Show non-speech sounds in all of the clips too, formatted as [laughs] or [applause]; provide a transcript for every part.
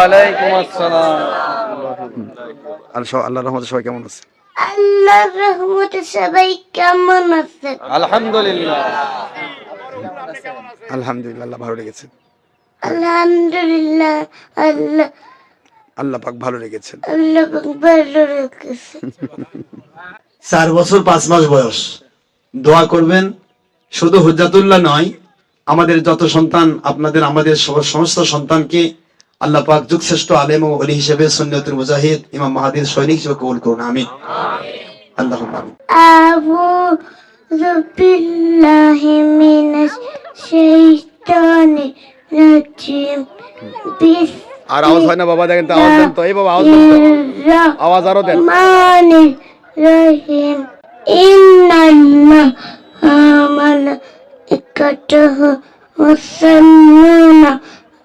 ওয়ালাইকুম আসসালাম। আল্লাহ রহমতে সবাই কেমন আছে? আল্লাহর রহমতে সবাই কেমন আছে? আলহামদুলিল্লাহ। আলহামদুলিল্লাহ আল্লাহ ভালো লেগেছে আলহামদুলিল্লাহ আল্লাহ। আল্লাহ পাক ভালো আল্লাহ ভালো রেখেছে। চার বছর পাঁচ মাস বয়স। দোয়া করবেন শুধু হুজাতুল্লাহ নয় আমাদের যত সন্তান আপনাদের আমাদের সব- সমস্ত সন্তানকে আল্লাহ পাক যুগ শ্রেষ্ঠ আলেম ও অলি হিসেবে সুন্নতুল মুজাহিদ ইমাম মাহাদির সৈনিক হিসেবে কবুল করুন আমি আল্লাহ আর আওয়াজ হয় না বাবা দেখেন তো আওয়াজ দেন তো। এই বাবা আওয়াজ দেন তো। আওয়াজ আরও দেন। মানে রহিম। ইন্নাল্লাহ আমানা ইকাতাহু মুসান্নানা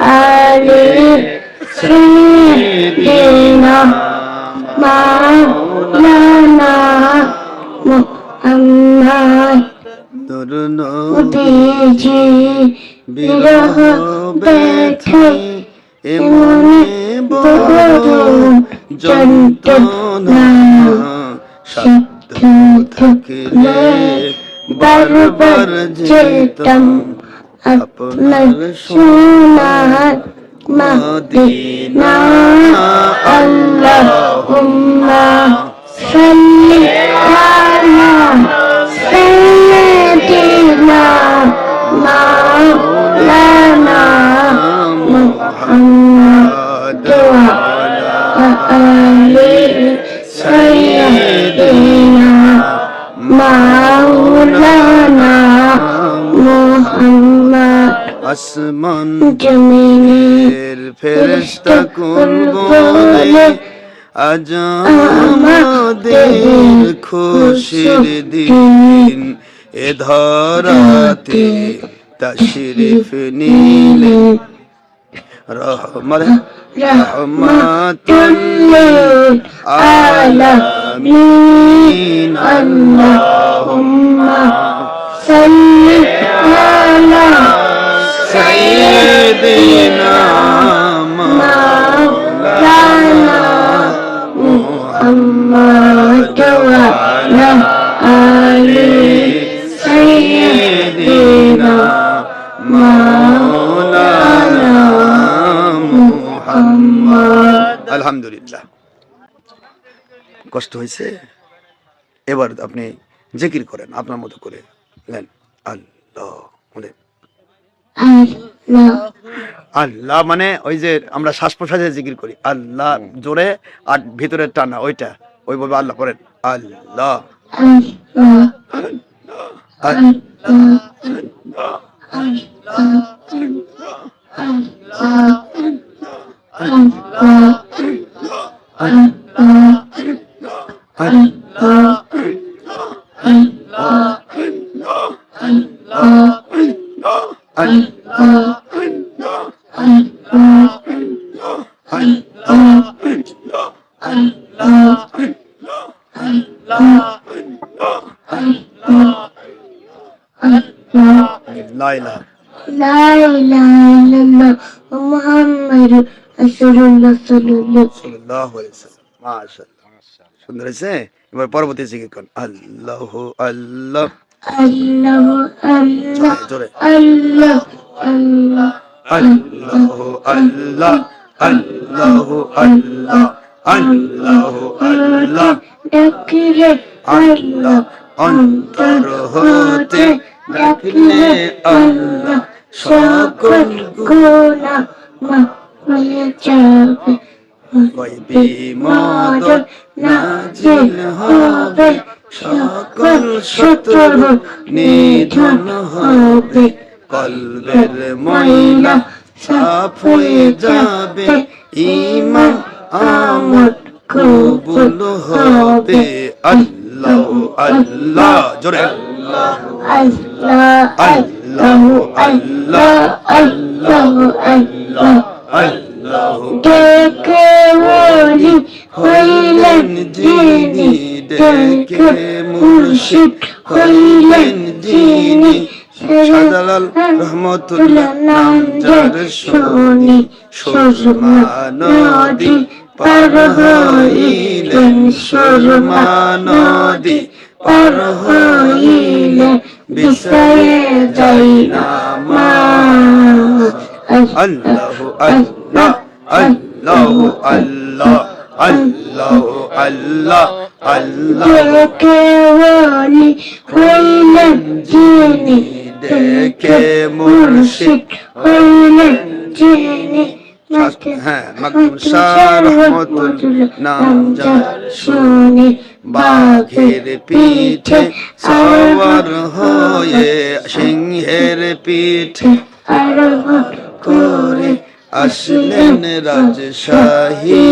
آله سيدنا مولانا محمد বেজে বিরহ ব্যথা এমনি বড় যন্ত্রণা শব্দ থাকলে বারবার যেতাম আপনার সোনার মদিনা আল্লাহুম্মা সাল্লি আলা সাইয়্যিদিনা মাওলানা মুহাম্মদ জমিনের ফেরেশতা কুল বলে আজ আমাদের খুশির দিন। এ ধরাতে তশরিফ নিলে রহমত রহমাতুল আলামিন। আল্লাহুম্মা সাল্লি আলা আলহামদুলিল্লাহ। কষ্ট হয়েছে? এবার আপনি জিকির করেন আপনার মতো করে। নেন আল্লাহ আল্লাহ। আল্লাহ মানে ওই যে আমরা শ্বাস প্রশ্বাসে জিকির করি। আল্লাহ জোরে আর ভিতরে টানা ওইটা। ওইভাবে আল্লাহ করেন। আল্লাহ। আল্লাহ। আল্লাহ লা সুন্দর এবার পরবর্তী জিকির করুন আল্লাহ আল্লাহ আল্লাহ আল্লাহ আল্লাহ আল্লাহ আল্লাহ আল্লাহ আল্লাহ আল্লাহ আল্লাহ ডাকিলে আল্লাহ অন্তর হতে ডাকিলে আল্লাহ সকল মাফ হয়ে যাবে গয়বি মদত নাজিল হবে সকল শত্রু নিধন হবে। কলবের ময়লা সাফ হয়ে যাবে। ইমান আমল কবুল হবে। আল্লাহ আল্লাহ, জোরে। আল্লাহ আল্লাহ আল্লাহ আল্লাহ আল্লাহ আল্লাহ। ডেকে বলি হইলেন যিনি ডেকে মুর্শিদ হইলেন যিনি শাহজালাল রহমতুল্লাহ নাম যার শুনি সুরমা নদী পার হইলেন সুরমা নদী পার হইলে বিষয়ে যাই না আল্লাহ আল্লাহ अल्लाह अल्लाह अल्लाह अल्लाह अल्लाह अल्लाह के वाली कोई लज्जनी देखे मुर्शिद कोई लज्जनी नाम जान सुनी বাঘের পিঠে সাওয়ার হয়ে আসলেন রাজশাহী।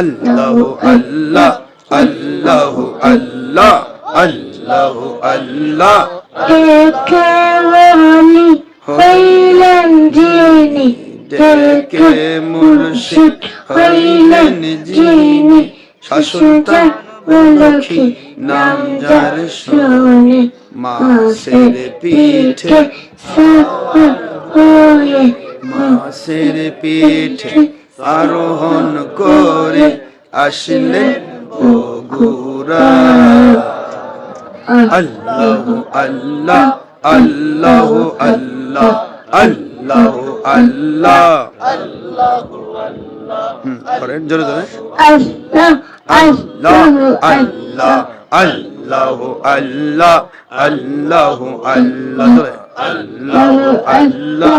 আল্লাহ আল্লাহ আল্লাহ আল্লাহ আল্লাহ আল্লাহ। ডেকে বলি হইলেন যিনি ডেকে মুর্শিদ হইলেন যিনি। শাসনতা লক্ষ্মী নাম যার শুনে মাসের পিঠে হয়ে মাসের পিঠে আরোহণ করে ও গুরা আল্লাহ আল্লাহ আল্লাহ আল্লাহ আল্লাহ আল্লাহ। করেন জোরে জোরে। আল্লাহ আল্লাহ আল্লাহ আল্লাহ আল্লাহ আল্লাহ আল্লাহ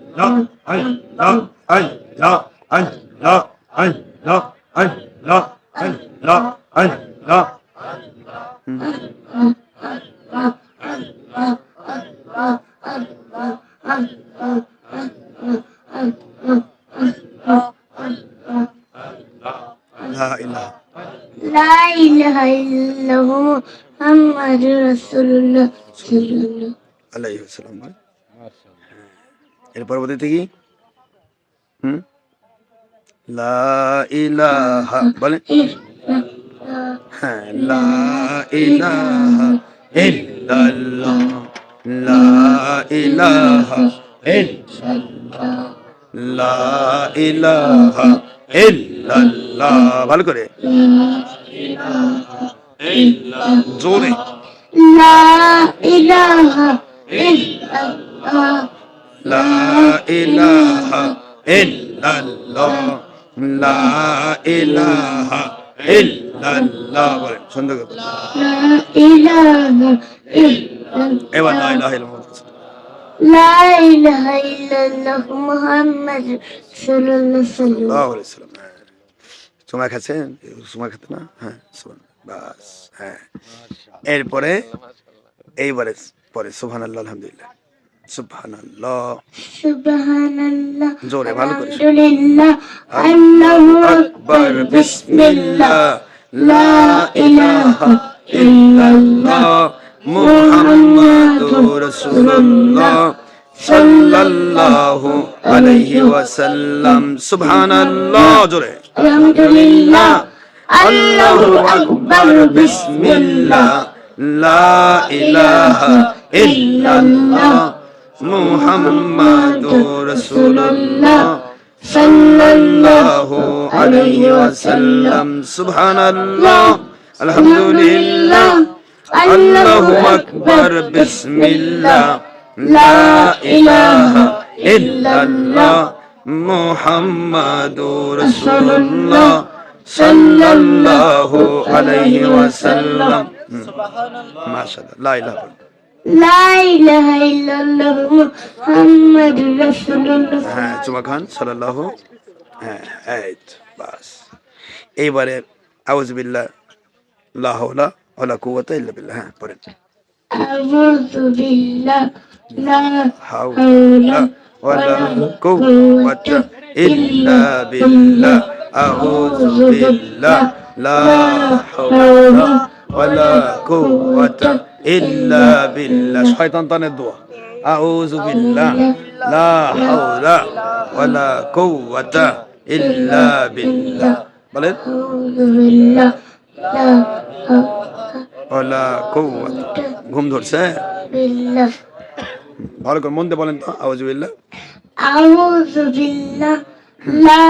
đó anh đó anh đó anh đó anh đó anh đó anh đó anh đó لا إله لا إله إلا هو محمد رسول الله صلى الله عليه وسلم এর পরবর্তীতে কি? হুম? লা বলে হ্যাঁ লা লা লা ভালো করে। জোরে। লা লা ইলাহা ইল্লাল্লাহ। লা ইলাহা ইল্লাল্লাহ বলে সুন্দর বলে। লা ইলাহা ইল্লাল্লাহ। এবার লা ইলাহা ইল্লাল্লাহ লা ইলাহা ইল্লাল্লাহ মুহাম্মাদুর সাল্লাল্লাহু সাল্লাল্লাহু আলাইহি ওয়াসাল্লাম। হ্যাঁ। খাচ্ছেন? সময় খেতে না? হ্যাঁ বাস হ্যাঁ। এরপরে এইবারে পরে সুবহানাল্লাহ আলহামদুলিল্লাহ। সুবহানাল্লাহ। সুবহানাল্লাহ জোরে ভালো করে আলহামদুলিল্লাহ আল্লাহু আকবার বিসমিল্লাহ লা ইলাহা ইল্লাল্লাহ মুহাম্মাদুর রাসূলুল্লাহ সাল্লাল্লাহু আলাইহি ওয়াসাল্লাম। সুবহানাল্লাহ জোরে। আলহামদুলিল্লাহ আল্লাহু আকবার বিসমিল্লাহ লা ইলাহা ইল্লাল্লাহ। محمد رسول الله صلى الله عليه وسلم. سبحان الله. الحمد لله الله أكبر. بسم الله لا إله إلا الله. محمد رسول الله صلى الله عليه وسلم. سبحان الله. ما شاء الله لا إله إلا الله. হ্যাঁ জুমা খান সাল্লাহ হ্যাঁ এই বাস। এইবারে আউজবিল্লা লাহলা ওলা কুয়াতা ইল্লা বিল্লাহ হ্যাঁ পড়েন। আউযু বিল্লাহ লা হাওলা ওয়ালা ইল্লা বিল্লাহ। আউযু বিল্লাহ লা হাওলা ওয়ালা কুওয়াতা ইল্লা বিল্লাহ। শয়তান তানের দোয়া। আউযু বিল্লাহ। লা হাওলা ওয়ালা কুওয়াতা ইল্লা বিল্লাহ। বলেন। ওয়ালা কুওয়াতা। ঘুম ধরছে। ভালো করে মন দিয়ে বলেন তো। আউযু বিল্লাহ। আউযু বিল্লাহ। লা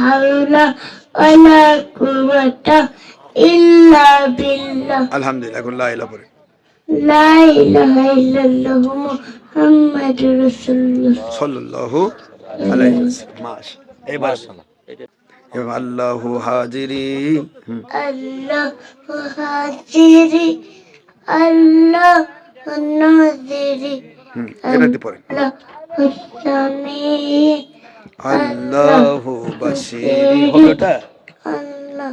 হাওলা ওয়ালা কুওয়াতা ইল্লা বিল্লাহ। আলহামদুলিল্লাহ। এখন লা ইলাহা এবার আল্লাহ হাজিরি। আল্লাহ হাজিরি। আল্লাহ নাজিরি। এটা দিয়ে পড়েন আল্লাহ বাসিরি হলোটা আল্লাহ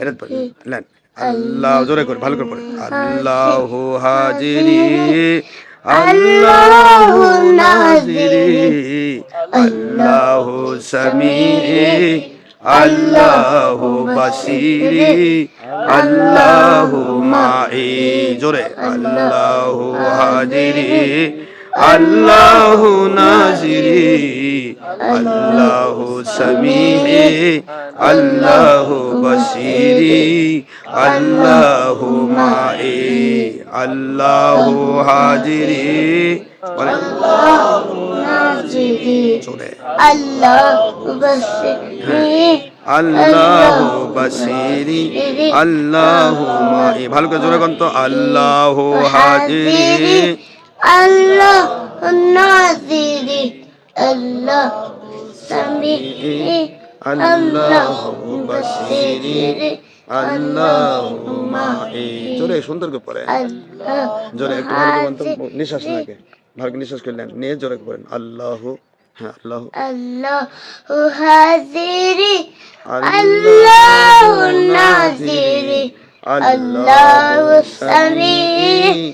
এটা? পড়েন লেন। আল্লাহ জোরে করে ভালো করে পড়েন আল্লাহু হাজিরি আল্লাহু নাজিরি আল্লাহু সামিঈ আল্লাহু বাসিরি আল্লাহু মাই জোরে। আল্লাহু হাজিরি আল্লাহ নাজিরি আল্লাহ সামিয়ে আল্লাহ বসিরি আল্লাহ মায়ে আল্লাহ হাজিরে। চলে। আল্লাহ আল্লাহ বাসিরি আল্লাহ ভালো করে জোরে কন্ত আল্লাহ হাজিরে আল্লাহ নাজিরি আল্লাহ সামিরি আল্লাহ বাসিরি আল্লাহ জোরে সুন্দর করে পড়ে জোরে একটু ভালো নিঃশ্বাস লাগে ভালো নিঃশ্বাস করলেন নিয়ে জোরে পড়েন। আল্লাহ হ্যাঁ আল্লাহ। আল্লাহ হাজিরি আল্লাহ নাজিরি আল্লাহ সামিরি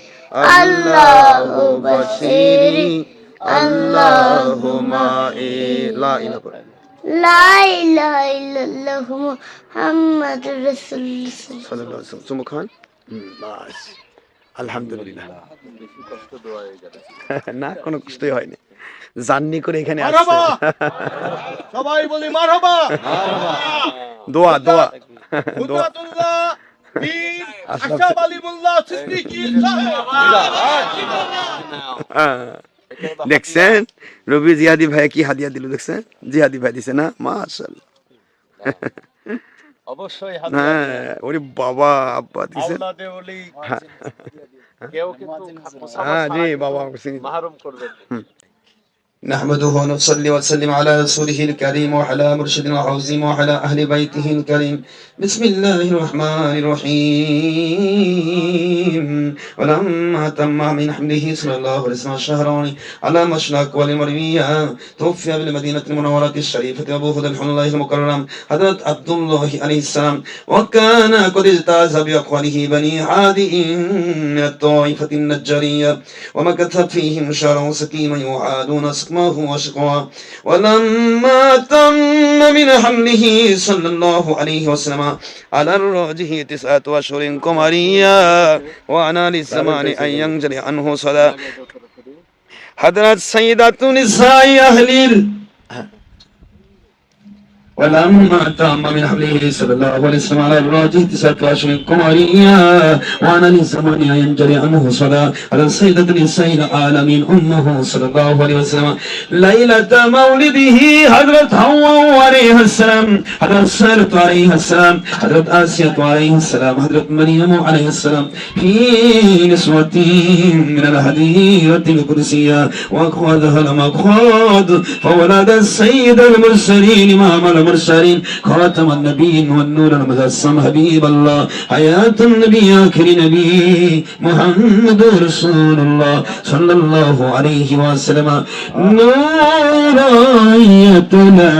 আলহামদুলিল্লাহ। [laughs] না কোনো কষ্টই হয়নি। জাননি করে এখানে আসছে। সবাই বলি দোয়া দোয়া। দোয়া কুদরাতুল্লাহ পীর আশরাফ আলী মোল্লা সিদ্দিকী হ্যাঁ। দেখছেন? রবি জিহাদি ভাই কি হাদিয়া দিল দেখছেন? জিহাদি ভাই দিছে না? মাশাআল্লাহ। অবশ্যই হ্যাঁ ওরে বাবা আব্বা দিছে। কেউ কিন্তু হ্যাঁ জি বাবা মাহরুম করবেন نحمده ونصلي وسلم على رسوله الكريم وعلى مرشدنا وعوزهم وعلى أهل بيته الكريم. بسم الله الرحمن الرحيم. ولما تم من حمده صلى الله عليه وسلم الشهران على مشرق والمروية توفي بالمدينة المنورة الشريفة أبو هدى الله المكرم حضرت عبد الله عليه السلام. وكان قد اجتاز بأقواله بني عادئ من الطائفة النجارية ومكث فيهم شهرا سكيما يعادون سقمه وشقوا ولما تم من حمله صلى الله عليه وسلم على الراجح تسعة أشهر قمرية وأنا للزمان أن ينجلي عنه صلاة. حضرت سيدة نساء أهل ولما تم من حمله صلى الله عليه وسلم على الراجح تسعة أشهر قمرية وأنا للزمان ينجلي عنه صلاة على سيدة نساء العالمين أمه صلى الله عليه وسلم. ليلة مولده حضرت حواء عليه السلام حضرت سارة عليه السلام حضرت آسية عليه السلام حضرت مريم عليه السلام. في نسوة من الحديرة القدسية وأخذها المأخوذ فولد السيد المرسلين إمام المرسلين. خاتم النبيين والنور المجسم حبيب الله. حياة النبي آخر نبي محمد رسول الله. صلى الله عليه وسلم. نور يتلى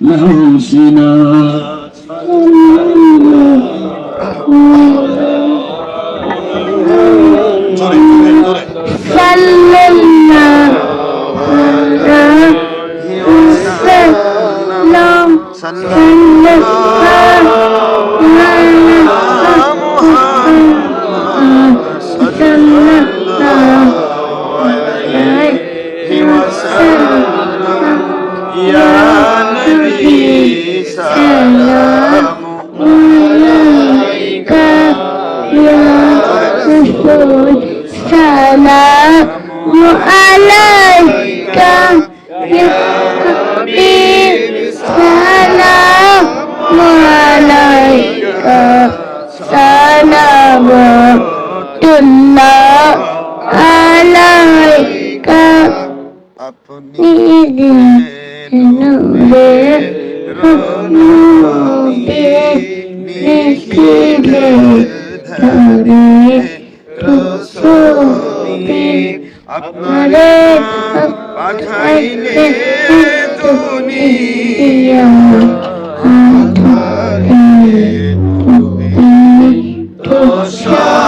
له سنات صلى 真啊！ধরে রসুলে আপনারে পাঠাইলে দুনিয়া রসুলে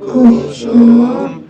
Kusum